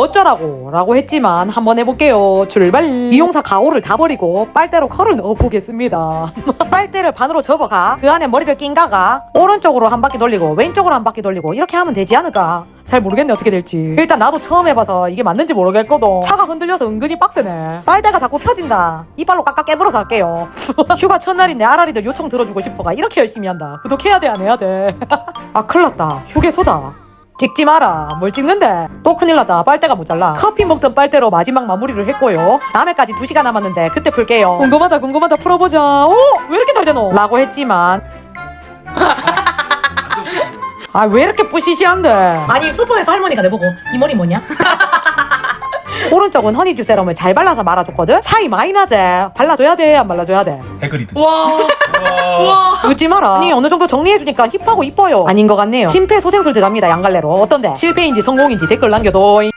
어쩌라고? 라고 했지만 한번 해볼게요. 출발. 이용사 가오를 다 버리고 빨대로 컬을 넣어보겠습니다. 빨대를 반으로 접어가. 그 안에 머리를 낀가가 오른쪽으로 한 바퀴 돌리고 왼쪽으로 한 바퀴 돌리고 이렇게 하면 되지 않을까? 잘 모르겠네 어떻게 될지. 일단 나도 처음 해봐서 이게 맞는지 모르겠거든. 차가 흔들려서 은근히 빡세네. 빨대가 자꾸 펴진다. 이빨로 깎아 깨물어서 할게요. 휴가 첫날인데 아라리들 요청 들어주고 싶어가 이렇게 열심히 한다. 구독해야 돼 안 해야 돼아 큰일 났다. 휴게소다 찍지 마라. 뭘 찍는데? 또 큰일 났다. 빨대가 모자라. 커피 먹던 빨대로 마지막 마무리를 했고요. 다음에까지 2시간 남았는데 그때 풀게요. 궁금하다 궁금하다 풀어보자. 오! 왜 이렇게 잘 되노? 라고 했지만 아 왜 이렇게 뿌시시한데? 아니 슈퍼에서 할머니가 내보고 이 머리 뭐냐? 오른쪽은 허니주 세럼을 잘 발라서 말아줬거든? 차이 많이 나지? 발라줘야 돼? 안 발라줘야 돼? 해그리드. 와. 와. 웃지 마라. 아니 어느 정도 정리해주니까 힙하고 이뻐요. 아닌 것 같네요. 심폐소생술 들어갑니다 양갈래로. 어떤데? 실패인지 성공인지 댓글 남겨둬.